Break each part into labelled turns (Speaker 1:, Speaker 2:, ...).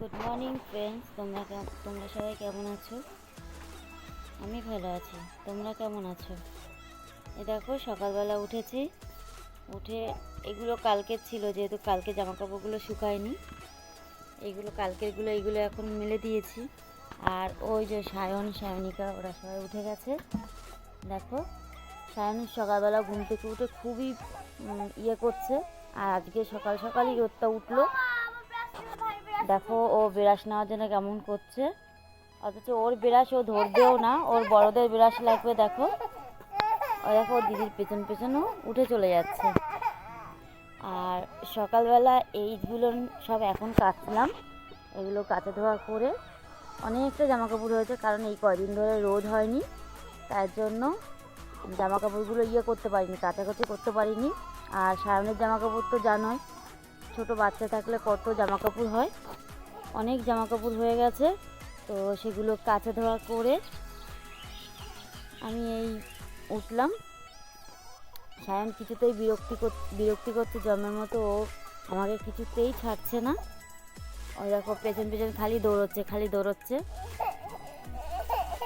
Speaker 1: Good morning friends তোমরা তোমরা সবাই কেমন আছো? আমি ভালো আছি। তোমরা কেমন আছো? এ দেখো, সকালবেলা উঠেছি। উঠে এগুলো কালকের ছিল, যেহেতু কালকে জামা কাপড়গুলো শুকায়নি। এগুলো কালকেরগুলো এগুলো এখন মেলে দিয়েছি। আর ওই যে সায়ন, সায়নিকা, ওরা সবাই উঠে গেছে। দেখো, সায়ন সকালবেলা ঘুম থেকে উঠে খুবই ইয়ে করছে। আর আজকে সকাল সকালই রোদটা উঠল। দেখো, ও বিরাস নেওয়ার জন্য কেমন করছে। অথচ ওর বিরাস ও ধরবেও না, ওর বড়দের বিরাস লাগবে দেখো। ও দেখো, ওর দিদির পেছন পেছনও উঠে চলে যাচ্ছে। আর সকালবেলা এইগুলো সব এখন কাচলাম এগুলো কাচা ধোয়া করে অনেকটা জামা কাপড় হয়েছে, কারণ এই কয়দিন ধরে রোদ হয়নি। তার জন্য জামা কাপড়গুলো ইয়ে করতে পারিনি, কাচাকুচি করতে পারিনি। আর সায়নের জামা কাপড় তো জানোই, ছোট বাচ্চা থাকলে কত জামা কাপড় হয়। অনেক জামা কাপড় হয়ে গেছে, তো সেগুলো কাচা ধোয়া করে আমি এই উঠলাম। সায়ন কিছুতেই বিরক্তি বিরক্তি করছে জন্মের মতো, ও আমাকে কিছুতেই ছাড়ছে না। ওই দেখো, পেছন পেছন খালি দৌড়চ্ছে খালি দৌড়চ্ছে।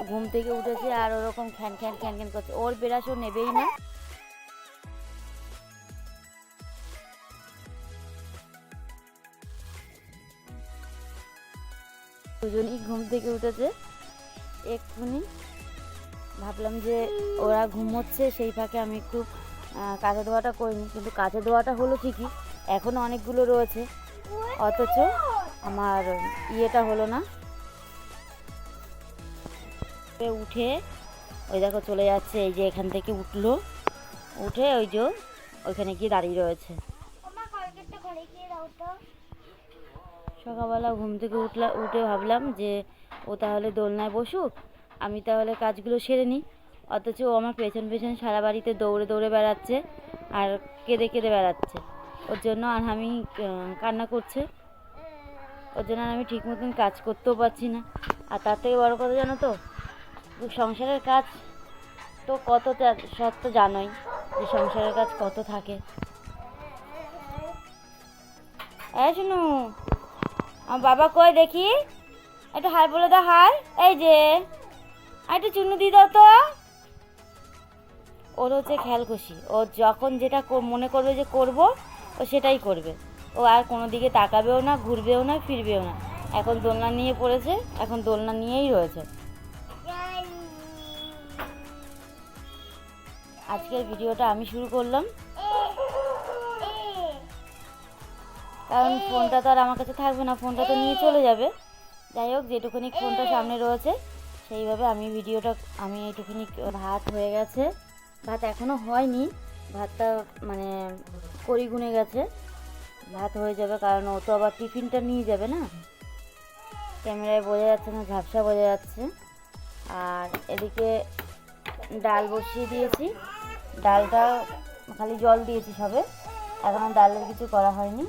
Speaker 1: ঘুম থেকে উঠেছে আর ওরকম খ্যান খ্যান খ্যান খ্যান করছে। ওর বেরাস ও নেবেই না। দুজনেই ঘুম থেকে উঠেছে। এক্ষুনি ভাবলাম যে ওরা ঘুমোচ্ছে, সেই ফাঁকে আমি একটু কাঁচা ধোয়াটা করিনি কিন্তু কাঁচা ধোয়াটা হলো ঠিকই এখনও অনেকগুলো রয়েছে। অথচ আমার ইয়েটা হলো না। উঠে, ওই দেখো চলে যাচ্ছে, এই যে এখান থেকে উঠল। উঠে ওই যে ওইখানে গিয়ে দাঁড়িয়ে রয়েছে
Speaker 2: আমার কলকেটটা ঘরে গিয়ে দাও তো
Speaker 1: সকালবেলা ঘুম থেকে উঠলা, উঠে ভাবলাম যে ও তাহলে দোলনায় বসুক, আমি তাহলে কাজগুলো সেরে নিই। অথচ ও আমার পেছন পেছন সারা বাড়িতে দৌড়ে দৌড়ে বেড়াচ্ছে আর কেঁদে কেঁদে বেড়াচ্ছে। ওর জন্য আর আমি কান্না করছে। ওর জন্য আর আমি ঠিক মতন কাজ করতেও পারছি না। আর তার থেকে বড় কথা জানো তো সংসারের কাজ তো কত সব তো জানোই যে সংসারের কাজ কত থাকে। এই শুনু আমার বাবা কই দেখি? একটু হাই বলে দাও হাই এই যে, আর একটু চুনু দিয়ে দাও তো। ওর হচ্ছে খেয়াল খুশি ও যখন যেটা মনে করবে যে করব, ও সেটাই করবে। ও আর কোনো দিকে তাকাবেও না, ঘুরবেও না, ফিরবেও না। এখন দোলনা নিয়ে পড়েছে, এখন দোলনা নিয়েই রয়েছে। আজকের ভিডিওটা আমি শুরু করলাম। কারণ ফোনটা তো আর আমার কাছে থাকবে না, ফোনটা তো নিয়ে চলে যাবে। যাই হোক, যেটুকুনি ফোনটা সামনে রয়েছে, সেইভাবে আমি ভিডিওটা, আমি এইটুকুনি ভাত হয়ে গেছে। ভাত এখনও হয়নি, ভাতটা মানে করি গুনে গেছে। ভাত হয়ে যাবে, কারণ ও তো আবার টিফিনটা নিয়ে যাবে না। ক্যামেরায় বোঝা যাচ্ছে না, ঝাপসা বোঝা যাচ্ছে। আর এদিকে ডাল বসিয়ে দিয়েছি। ডালটা খালি জল দিয়েছি সবে এখনও ডালের কিছু করা হয়নি।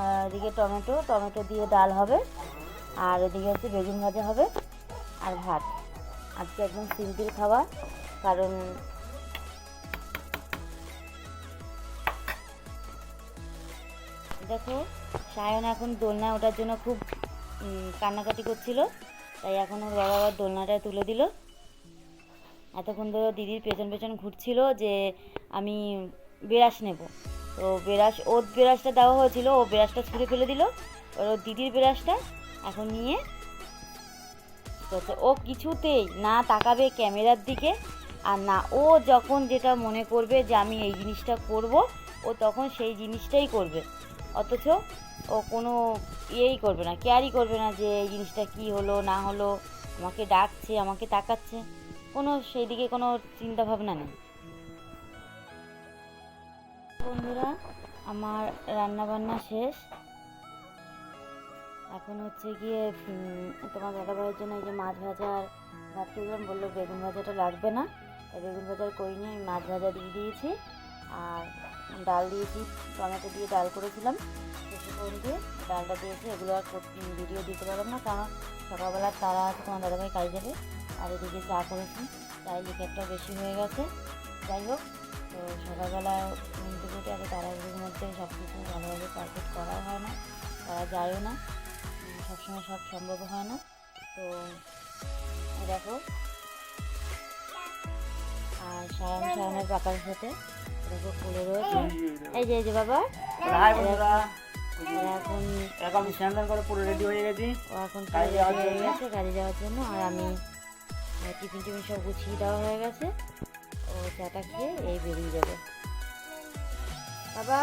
Speaker 1: আর এদিকে টমেটো টমেটো দিয়ে ডাল হবে। আর এদিকে হচ্ছে বেগুন ভাজা হবে আর ভাত। আজকে একদম সিম্পল খাবার কারণ দেখো, সায়ন এখন দোলনা ওটার জন্য খুব কান্নাকাটি করছিল, তাই এখন ওর বাবা আবার দোলনাটায় তুলে দিল। এতক্ষণ ধরে দিদির পেছন পেছন ঘুরছিল যে আমি বেরাস নেব। তো বেরাস ওর বেরাসটা দেওয়া হয়েছিল, ও বেরাসটা ছুঁড়ে ফেলে দিল। ওর দিদির বেরাসটা এখন নিয়ে ও কিছুতেই না তাকাবে ক্যামেরার দিকে, আর না, ও যখন যেটা মনে করবে যে আমি এই জিনিসটা করব, ও তখন সেই জিনিসটাই করবে। অথচ ও কোনো ইয়েই করবে না, কেয়ারই করবে না যে এই জিনিসটা কি হলো, না হলো, আমাকে ডাকছে, আমাকে তাকাচ্ছে। কোনো সেই দিকে কোনো চিন্তা ভাবনা নেই। বন্ধুরা, আমার রান্না বান্না শেষ। এখন হচ্ছে গিয়ে তোমার দাদাভাইয়ের জন্য এই যে মাছ ভাজার তুললাম, বলল বেগুন ভাজাটা লাগবে না। তাই বেগুন ভাজা করিনি আমি মাছ ভাজা দিয়ে দিয়েছি। আর ডাল দিয়েছি, টমেটো দিয়ে ডাল করেছিলাম। সেসব দিয়ে ডালটা দিয়েছি, এগুলো আর ভিডিও দিতে পারলাম না, কারণ সকালবেলা তারা তোমার দাদাভাই কাজ যাবে আর এদিকে চা করেছি চাই লিকারটা বেশি হয়ে গেছে। যাই হোক তো সকালবেলা ঘুম থেকে উঠে আগে তাড়াহুড়োর মধ্যে সব কিছু ভালোভাবে পারফেক্ট করা হয় না করা যায়ও না সবসময় সব সম্ভব হয় না। তো দেখো আর সায়ন সায়নের পাকার সাথে দেখো ফুলে রয়েছে। এই যে এই যে বাবা
Speaker 3: হাই বন্ধুরা।
Speaker 1: এখন
Speaker 3: এখন আমি স্নান করে পুরো রেডি হয়ে গেছি।
Speaker 1: এখন
Speaker 3: কাজে যাওয়ার জন্য?
Speaker 1: যাওয়ার আর আমি টিফিন টিফিন সব গুছিয়ে দেওয়া হয়ে গেছে। চাটা খেয়ে এই বেরিয়ে যাবে। বাবা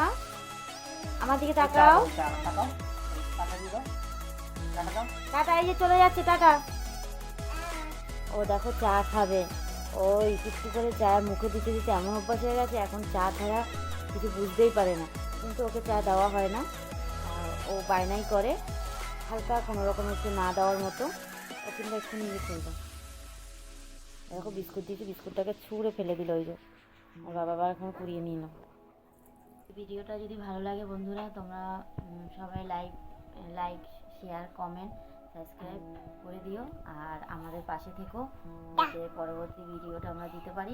Speaker 1: আমার দিকে তাকাও। টাটা এই যে চলে যাচ্ছে টাটা ও দেখো চা খাবে। ও একটু করে চা মুখে দিতে দিতে এমন অভ্যাস হয়ে গেছে এখন চা ছাড়া কিছু বুঝতেই পারে না। কিন্তু ওকে চা দেওয়া হয় না। আর ও বায়নাই করে হালকা কোনো রকম একটু না দেওয়ার মতো। ও কিন্তু একটু নিয়ে ফেলবে দেখো বিস্কুট দিয়েছি, বিস্কুটটাকে ছুঁড়ে ফেলে দিল ওই যে। আর বাবা আবার এখন কুড়িয়ে নিল। ভিডিওটা যদি ভালো লাগে বন্ধুরা, তোমরা সবাই like like share comment subscribe করে দিও। আর আমাদের পাশে থেকো। পরবর্তী ভিডিওটা আমরা দিতে পারি।